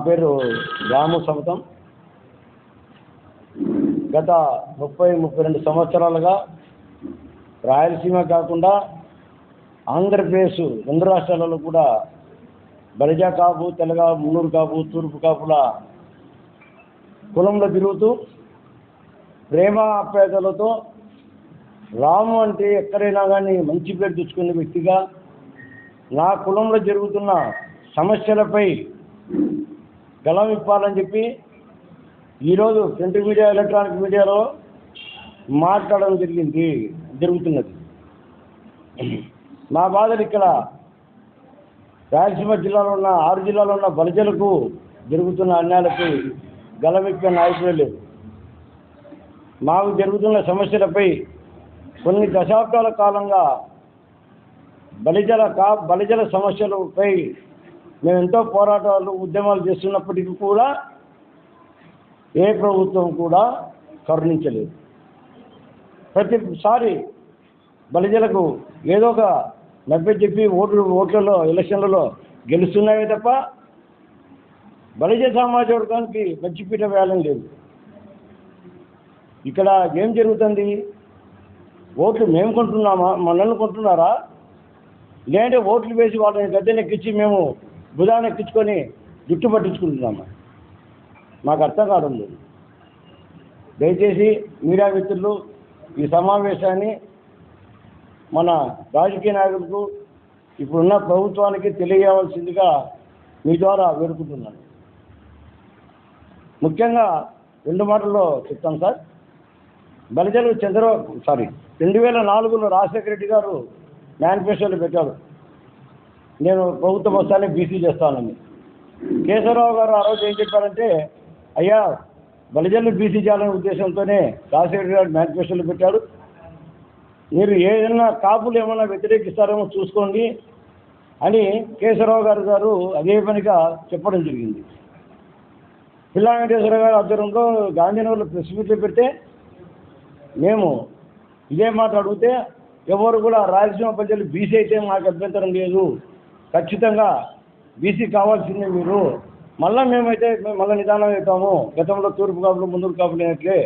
నా పేరు రాము సమతం. గత ముప్పై ముప్పై రెండు సంవత్సరాలుగా రాయలసీమ కాకుండా ఆంధ్రప్రదేశ్ రెండు రాష్ట్రాలలో కూడా బలిజా కాపు తెలగ మున్నూరు కాపు తూర్పు కాపుల కులంలో తిరుగుతూ ప్రేమ ఆప్యాయతలతో రాము అంటే ఎక్కడైనా కానీ మంచి పేరు తెచ్చుకునే వ్యక్తిగా నా కులంలో జరుగుతున్న సమస్యలపై గళం ఇప్పాలని చెప్పి ఈరోజు ప్రింట్ మీడియా ఎలక్ట్రానిక్ మీడియాలో మాట్లాడడం జరిగింది జరుగుతున్నది. మా బాధలు ఇక్కడ రాయలసీమ జిల్లాలో ఉన్న ఆరు జిల్లాలో ఉన్న బలిజలకు జరుగుతున్న అన్యాయాలపై గలమెక్కే నాయకులే లేదు మాకు జరుగుతున్న సమస్యలపై కొన్ని దశాబ్దాల కాలంగా బలిజల కా బలిజల సమస్యలపై మేము ఎంతో పోరాటాలు ఉద్యమాలు చేస్తున్నప్పటికీ కూడా ఏ ప్రభుత్వం కూడా కరుణించలేదు. ప్రతిసారి బలిజలకు ఏదో ఒక నబ్బె చెప్పి ఓట్లు ఓట్లలో ఎలక్షన్లలో గెలుస్తున్నాయే తప్ప బలిజ సమాజ వర్గానికి మచ్చిపీట వేయాలని లేదు. ఇక్కడ ఏం జరుగుతుంది? ఓట్లు మేము కొంటున్నామా? మనల్ని కొంటున్నారా? లేదంటే ఓట్లు వేసి వాళ్ళని గద్దెనెక్కించి మేము భుజాన్ని ఎక్కించుకొని జుట్టు పట్టించుకుంటున్నామా? మాకు అర్థం కావడం లేదు. దయచేసి మీడియా మిత్రులు ఈ సమావేశాన్ని మన రాజకీయ నాయకులకు ఇప్పుడున్న ప్రభుత్వానికి తెలియవలసిందిగా మీ ద్వారా వేడుకుంటున్నాను. ముఖ్యంగా రెండు మాటల్లో చెప్తాను సార్. బలిజలు చంద్రబాబు సారీ రెండు వేల నాలుగులో రాజశేఖర రెడ్డి గారు మేనిఫెస్టోలో పెట్టారు. నేను ప్రభుత్వం వస్తానే బీసీ చేస్తానని. కేశవరావు గారు ఆ రోజు ఏం చెప్పారంటే అయ్యా బలిజలు బీసీ చేయాలనే ఉద్దేశంతోనే రాజశేఖర్ గారు మేనిఫెస్టోలు పెట్టాడు మీరు ఏదైనా కాపులు ఏమైనా వ్యతిరేకిస్తారేమో చూసుకోండి అని కేశవరావు గారు గారు అదే పనిగా చెప్పడం జరిగింది. పిల్లా వెంకటేశ్వర గారి ఆధ్వర్యంలో గాంధీనగర్లో ప్రెస్ మీట్లు పెడితే మేము ఇదే మాట అడిగితే ఎవరు కూడా రాయలసీమ ప్రజలు బీసీ అయితే మాకు అభ్యంతరం లేదు. ఖచ్చితంగా బీసీ కావాల్సిందే మీరు. మళ్ళా మేమైతే మేము మళ్ళీ నిదానం అవుతాము. గతంలో తూర్పు కాపులు ముందుకు కాపులు అయినట్లే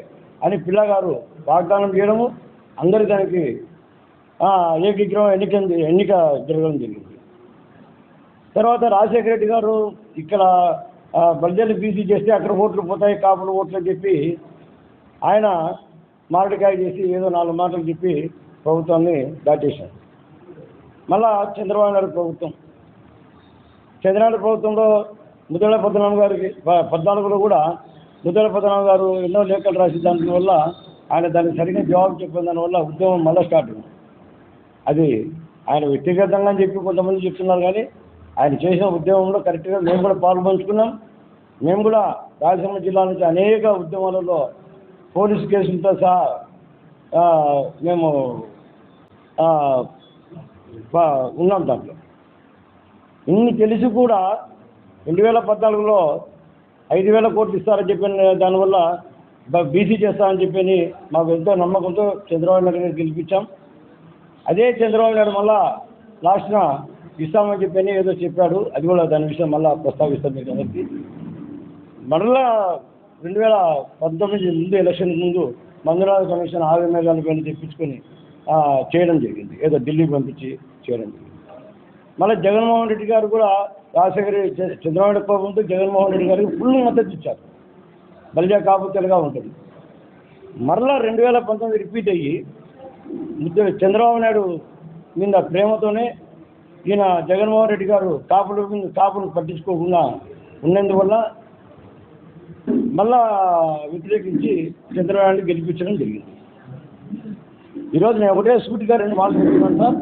అని పిల్లగారు వాగ్దానం చేయడము అందరి దానికి ఏకీగ్రహం ఎన్నిక ఎన్నిక జరగడం జరిగింది. తర్వాత రాజశేఖర రెడ్డి గారు ఇక్కడ ఆ, బీసీ చేస్తే అక్కడ ఓట్లు పోతాయి కాపులు ఓట్లు అని చెప్పి ఆయన మామిడికాయ చేసి ఏదో నాలుగు మాటలు చెప్పి ప్రభుత్వాన్ని దాటేశారు. మళ్ళా చంద్రబాబు నాయుడు ప్రభుత్వం చంద్రబాబు ప్రభుత్వంలో ముద్దల పద్మనాభం గారికి ప- పద్నాలుగులో కూడా ముద్దల పద్మనాభం గారు ఎన్నో లేఖలు రాసి దానివల్ల ఆయన దానికి సరిగ్గా జవాబు చెప్పిన దానివల్ల ఉద్యమం మళ్ళీ స్టార్ట్ అయింది. అది ఆయన వ్యక్తిగతంగా అని చెప్పి కొంతమంది చెప్తున్నారు కానీ ఆయన చేసిన ఉద్యమంలో కరెక్ట్గా మేము కూడా పాల్పంచుకున్నాం. మేము కూడా రాయలసీమ జిల్లా నుంచి అనేక ఉద్యమాలలో పోలీసు కేసులతో సహా మేము ఉన్నాం దాంట్లో. ఇన్ని తెలిసి కూడా రెండు వేల పద్నాలుగులో ఐదు వేల కోట్లు ఇస్తారని చెప్పిన దానివల్ల బీసీ చేస్తామని చెప్పి మాకు ఎంతో నమ్మకంతో చంద్రబాబు నాయుడు గారికి గెలిపించాం. అదే చంద్రబాబు నాయుడు మళ్ళా లాస్ట్న ఇస్తామని చెప్పని ఏదో చెప్పాడు. అది కూడా దాని విషయం మళ్ళా ప్రస్తావిస్తాం మీకు అందరికీ. మరలా రెండు వేల పంతొమ్మిది ముందు ఎలక్షన్ ముందు మంజునాథ కమిషన్ ఆరు మేఘాల పైన తెప్పించుకొని చేయడం జరిగింది. ఏదో ఢిల్లీకి పంపించి చేయడం జరిగింది. మళ్ళీ జగన్మోహన్ రెడ్డి గారు కూడా రాజశేఖర చంద్రబాబు కోపంతో జగన్మోహన్ రెడ్డి గారికి ఫుల్ మద్దతు ఇచ్చారు. బలిజా కాపుతలుగా ఉంటుంది. మరలా రెండు వేల పంతొమ్మిది రిపీట్ అయ్యి చంద్రబాబు నాయుడు మీద ప్రేమతోనే ఈయన జగన్మోహన్ రెడ్డి గారు కాపుల మీద కాపులు పట్టించుకోకుండా ఉన్నందువల్ల మళ్ళా వ్యతిరేకించి చంద్రబాబు నాయుడు గెలిపించడం జరిగింది. ఈరోజు నేను ఒకటే స్కూటీగా రెండు మాటలు చెప్తున్నాను సార్.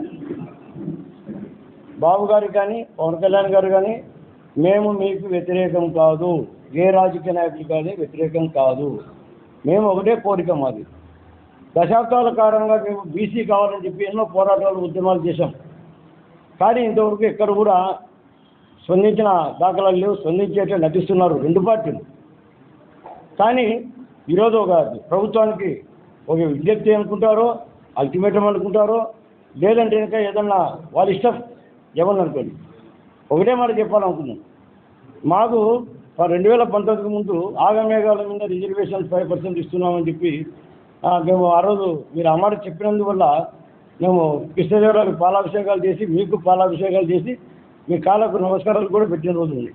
బాబు గారికి కానీ పవన్ కళ్యాణ్ గారు కానీ మేము మీకు వ్యతిరేకం కాదు. ఏ రాజకీయ నాయకులు కానీ వ్యతిరేకం కాదు. మేము ఒకటే కోరిక మాది. దశాబ్దాల కారణంగా మేము బీసీ కావాలని చెప్పి ఎన్నో పోరాటాలు ఉద్యమాలు చేశాం. కానీ ఇంతవరకు ఎక్కడ కూడా స్పందించిన దాఖలాలు లేవు. స్పందించేట్టు నటిస్తున్నారు రెండు పార్టీలు. కానీ ఈరోజు ఒక ప్రభుత్వానికి ఒక విజ్ఞప్తి అనుకుంటారో అల్టిమేటం అనుకుంటారో లేదంటే ఇంకా ఏదన్నా వాళ్ళ ఇష్టం ఏమన్నా అనుకోండి ఒకటే మాట చెప్పాలనుకున్నాం మాకు రెండు వేల పంతొమ్మిదికి ముందు ఆగమేఘాల మీద రిజర్వేషన్ ఫైవ్ పర్సెంట్ ఇస్తున్నామని చెప్పి మేము ఆ రోజు మీరు ఆ మాట చెప్పినందువల్ల మేము కృష్ణదేవరాలకు పాలాభిషేకాలు చేసి మీకు పాలాభిషేకాలు చేసి మీ కాళ్ళకు నమస్కారాలు కూడా పెట్టిన రోజు ఉంది.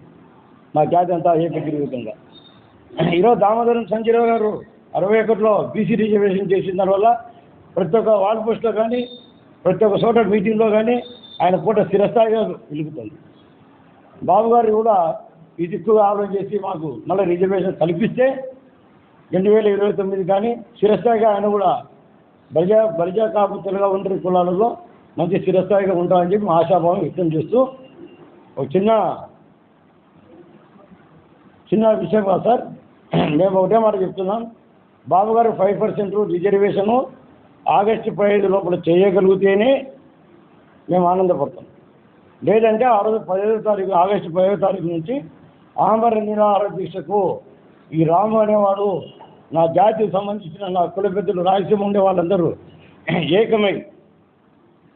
మా జాతి అంతా ఏకగ్రీవితంగా ఈరోజు దామోదరం సంజయరావు గారు అరవై ఒకటిలో బీసీ రిజర్వేషన్ చేసిన దానివల్ల ప్రతి ఒక్క వాల్ పోస్ట్లో కానీ ప్రతి ఒక్క చోట మీటింగ్లో కానీ ఆయన పూట స్థిరస్థాయిగా వెలుగుతుంది బాబు గారు కూడా ఈ దిక్కుగా ఆలోచన చేసి మాకు మళ్ళీ రిజర్వేషన్ కల్పిస్తే రెండు వేల ఇరవై తొమ్మిది కానీ స్థిరస్థాయిగా ఆయన కూడా బలిజా బలిజా కాపు తెలుగు ఉండే కులాలలో మంచి స్థిరస్థాయిగా ఉంటామని చెప్పి మా ఆశాభావం వ్యక్తం చేస్తూ ఒక చిన్న చిన్న విషయం కాదు సార్. మేము ఒకటే మాట చెప్తున్నాం. బాబుగారు ఫైవ్ పర్సెంట్ రిజర్వేషను ఆగస్టు పదిహేడు లోపల చేయగలిగితేనే మేము ఆనందపడతాం. లేదంటే ఆ రోజు పదిహేదో తారీఖు ఆగస్టు పదిహేదో తారీఖు నుంచి ఆమర నిరాహార దీక్షకు ఈ రాము అనేవాడు నా జాతికి సంబంధించిన నా కుల పెద్దలు రాయలసీమ ఉండే వాళ్ళందరూ ఏకమై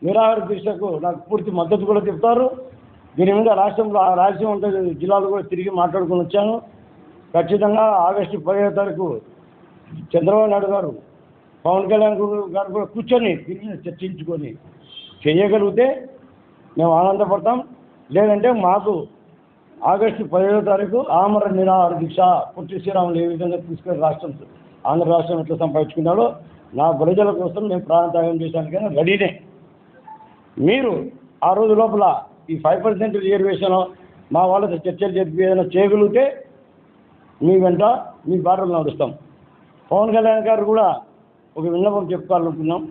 నిరాహార దీక్షకు నాకు పూర్తి మద్దతు కూడా చెప్తారు. దీని మీద రాష్ట్రంలో ఆ రాయలసీమ ఉంటే జిల్లాలు కూడా తిరిగి మాట్లాడుకుని వచ్చాను. ఖచ్చితంగా ఆగస్టు పదిహేడు తారీఖు చంద్రబాబు నాయుడు గారు పవన్ కళ్యాణ్ గారు గారు కూడా కూర్చొని దీని చర్చించుకొని చేయగలిగితే మేము ఆనందపడతాం. లేదంటే మాకు ఆగస్టు పదిహేడో తారీఖు ఆమర నిరాహార దీక్ష పుట్టి శ్రీరాములు ఏ విధంగా తీసుకొని రాష్ట్రం ఆంధ్ర రాష్ట్రం ఎట్లా సంపాదించుకున్నాడో నా ప్రజల కోసం మేము ప్రాణత్యాగం చేయడానికైనా రెడీనే. మీరు ఆ రోజు లోపల ఈ ఫైవ్ పర్సెంట్ రిజర్వేషన్ మా వాళ్ళతో చర్చలు జరిపి ఏదైనా చేయగలిగితే మీ వెంట మీ బాటలు నడుస్తాం. పవన్ కళ్యాణ్ గారు కూడా ఒక విన్నపం చెప్పుకోవాలనుకున్నాం.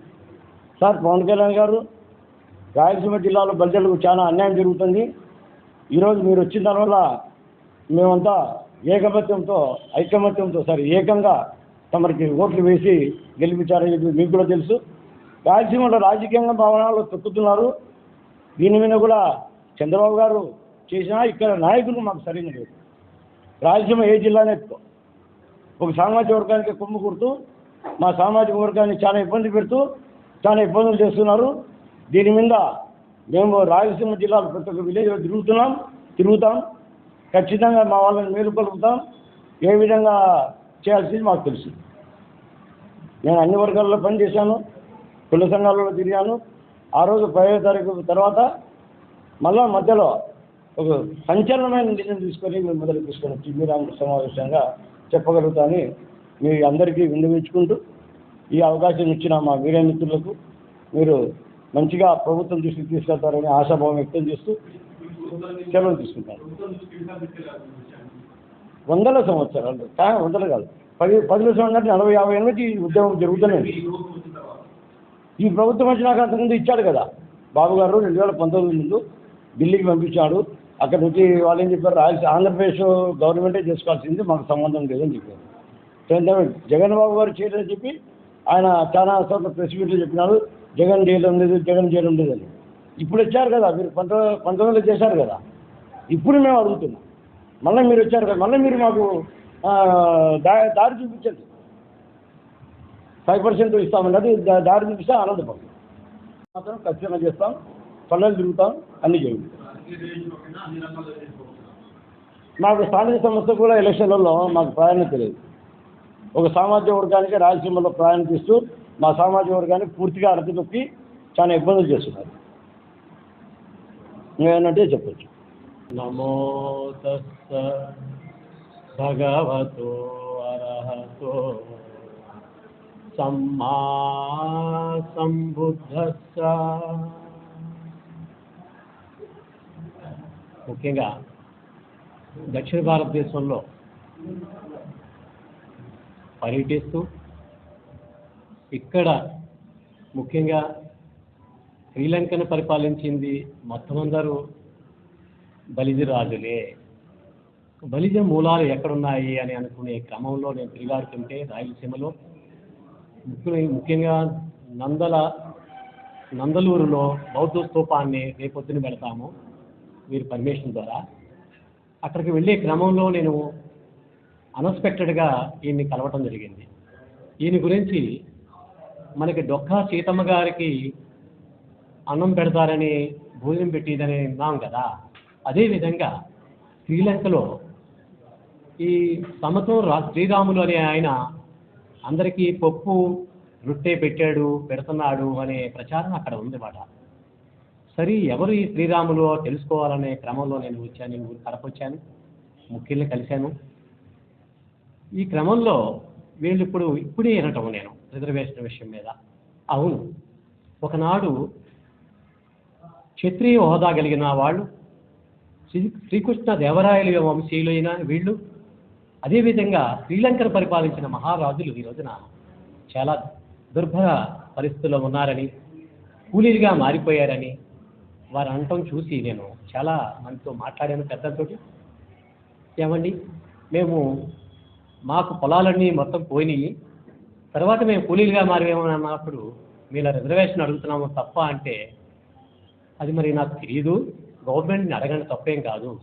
సార్ పవన్ కళ్యాణ్ గారు రాయలసీమ జిల్లాలో ప్రజలకు చాలా అన్యాయం జరుగుతుంది. ఈరోజు మీరు వచ్చిన దానివల్ల మేమంతా ఏకమత్యంతో ఐకమత్యంతో సరే ఏకంగా తమరికి ఓట్లు వేసి గెలిపించారని చెప్పి మీకు కూడా తెలుసు. రాయలసీమలో రాజకీయంగా భవనాలు తొక్కుతున్నారు. దీని మీద కూడా చంద్రబాబు గారు చేసినా ఇక్కడ నాయకులు మాకు సరైన లేదు. రాయలసీమ ఏ జిల్లానే ఒక సామాజిక వర్గానికి కొమ్ము కుడుతూ మా సామాజిక వర్గాన్ని చాలా ఇబ్బంది పెడుతూ చాలా ఇబ్బందులు చేస్తున్నారు. దీని మీద మేము రాయలసీమ జిల్లాలో ప్రతి ఒక్క విలేజ్లో తిరుగుతున్నాం తిరుగుతాం. ఖచ్చితంగా మా వాళ్ళని మేలుకొలుపుతాం ఏ విధంగా చేయాల్సింది మాకు తెలుసు. నేను అన్ని వర్గాల్లో పనిచేశాను కుల సంఘాలలో తిరిగాను. ఆ రోజు పదో తారీఖు తర్వాత మళ్ళా మధ్యలో ఒక సంచలనమైన నిర్ణయం తీసుకొని మేము మొదలు తీసుకొని వచ్చి మీరాంధ్ర సమావేశంగా చెప్పగలుగుతానని మీ అందరికీ విన్నవించుకుంటూ ఈ అవకాశం ఇచ్చిన మా మీడియా మిత్రులకు మీరు మంచిగా ప్రభుత్వం దృష్టికి తీసుకెళ్తారని ఆశాభావం వ్యక్తం చేస్తూ సెలవు తీసుకుంటారు. వందల సంవత్సరాలు కా- వందలు కాదు. పది పది సంవత్సరాలు నలభై యాభై ఏళ్ళ నుంచి ఈ ఉద్యమం జరుగుతూనే ఈ ప్రభుత్వం వచ్చినాక అంతకుముందు ఇచ్చాడు కదా. బాబు గారు రెండు వేల పంతొమ్మిది ముందు ఢిల్లీకి పంపించాడు. అక్కడ నుంచి వాళ్ళు ఏం చెప్పారు? రాయలసీ ఆంధ్రప్రదేశ్ గవర్నమెంటే చేసుకోవాల్సింది మాకు సంబంధం లేదని చెప్పారు. జగన్ బాబు గారు చేయడని చెప్పి ఆయన చాలా చోట్ల ప్రెస్ మీట్లో చెప్పినారు. జగన్ చేయడం లేదు జగన్ చేయడం లేదని. ఇప్పుడు వచ్చారు కదా మీరు పంతొమ్మిది పంతొమ్మిదిలో చేశారు కదా. ఇప్పుడు మేము అడుగుతున్నాం. మళ్ళీ మీరు వచ్చారు కదా మళ్ళీ మీరు మాకు దారి చూపించండి. ఫైవ్ పర్సెంట్ ఇస్తామండి అది దారి చూపిస్తే ఆనందపడతాం. మాత్రం ఖచ్చితంగా చేస్తాం. పల్లెలు తిరుగుతాం అన్ని చేయండి మాకు స్థానిక సంస్థ కూడా ఎలక్షన్లలో మాకు ప్రాధాన్యత లేదు. ఒక సామాజిక వర్గానికి రాయలసీమలో ప్రాధాన్యత ఇస్తూ మా సామాజిక వర్గాన్ని పూర్తిగా అడగదొక్కి చాలా ఇబ్బందులు చేస్తున్నారు. ఏమంటే చెప్పచ్చు. నమో తస్స భగవతో అర్హతో సమ్మా సంబుద్ధస్స. ముఖ్యంగా దక్షిణ భారతదేశంలో పర్యటిస్తూ ఇక్కడ ముఖ్యంగా శ్రీలంకను పరిపాలించింది మొత్తం అందరూ బలిజ రాజులే బలిజ మూలాలు ఎక్కడున్నాయి అని అనుకునే క్రమంలో నేను తిరిగాడుతుంటే రాయలసీమలో ముఖ్య ముఖ్యంగా నందల నందలూరులో బౌద్ధ స్థూపాన్ని రేపొద్దున పెడతాము వీరి పర్మిషన్ ద్వారా. అక్కడికి వెళ్ళే క్రమంలో నేను అన్ఎక్స్పెక్టెడ్గా ఈయన్ని కలవటం జరిగింది. ఈయన గురించి మనకి డొక్కా సీతమ్మ గారికి అన్నం పెడతారని భోజనం పెట్టేదని విన్నాం కదా. అదేవిధంగా శ్రీలంకలో ఈ సమతో రా శ్రీరాములు అనే ఆయన అందరికీ పప్పు రొట్టె పెట్టాడు పెడుతున్నాడు అనే ప్రచారం అక్కడ ఉంది మాట సరే ఎవరు ఈ శ్రీరాములు తెలుసుకోవాలనే క్రమంలో నేను వచ్చాను ఈ ఊరు కడప వచ్చాను ముఖ్యుల్ని కలిశాను. ఈ క్రమంలో వీళ్ళు ఇప్పుడు ఇప్పుడే వినటం నేను. రిజర్వేషన్ విషయం మీద. అవును. ఒకనాడు క్షత్రియ హోదా కలిగిన వాళ్ళు శ్రీ శ్రీకృష్ణ దేవరాయల వంశీయులైన వీళ్ళు అదేవిధంగా శ్రీలంకను పరిపాలించిన మహారాజులు ఈ రోజున చాలా దుర్భర పరిస్థితుల్లో ఉన్నారని కూలీలుగా మారిపోయారని వారు అనటం చూసి నేను చాలా మందితో మాట్లాడాను పెద్దలతో ఏమండి? మేము మాకు పొలాలన్నీ మొత్తం పోయినాయి. తర్వాత మేము కూలీలుగా మారేమని అన్నప్పుడు మీరు రిజర్వేషన్ అడుగుతున్నాము తప్ప అంటే అది మరి నాకు తెలియదు గవర్నమెంట్ని అడగండి తప్పేం కాదు.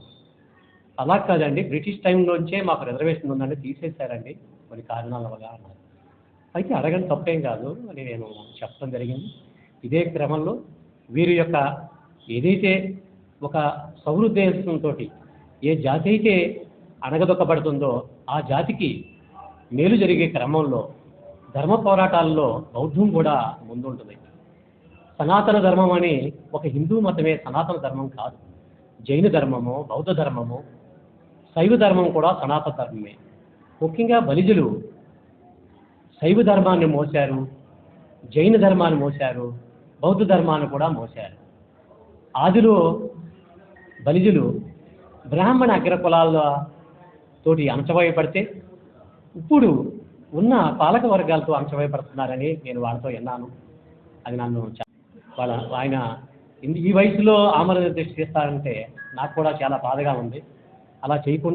అలా కాదండి. బ్రిటిష్ టైంలోంచే మాకు రిజర్వేషన్ ఉందండి తీసేశారండి. కొన్ని కారణాల వల్ల అన్నారు. అయితే అడగండి తప్పేం కాదు. అని నేను చెప్పడం జరిగింది. ఇదే క్రమంలో వీరి యొక్క ఏదైతే ఒక సౌహృదయంతో ఏ జాతి అయితే అణగదొక్కబడుతుందో ఆ జాతికి మేలు జరిగే క్రమంలో ధర్మ పోరాటాల్లో బౌద్ధం కూడా ముందుంటుంది. సనాతన ధర్మం అని ఒక హిందూ మతమే సనాతన ధర్మం కాదు. జైన ధర్మము బౌద్ధ ధర్మము శైవ ధర్మం కూడా సనాతన ధర్మమే. ముఖ్యంగా బలిజులు శైవ ధర్మాన్ని మోశారు జైన ధర్మాన్ని మోశారు బౌద్ధ ధర్మాన్ని కూడా మోశారు. ఆదిలో బలిజులు బ్రాహ్మణ అగ్రకులాల తోటి అంచవేయబడితే ఇప్పుడు ఉన్న పాలక వర్గాలతో అంశమైపడుతున్నారని నేను వాళ్ళతో విన్నాను. అది నన్ను వాళ్ళ ఆయన ఈ వయసులో ఆమరణ దీక్ష చేస్తారంటే నాకు కూడా చాలా బాధగా ఉంది. అలా చేయకుండా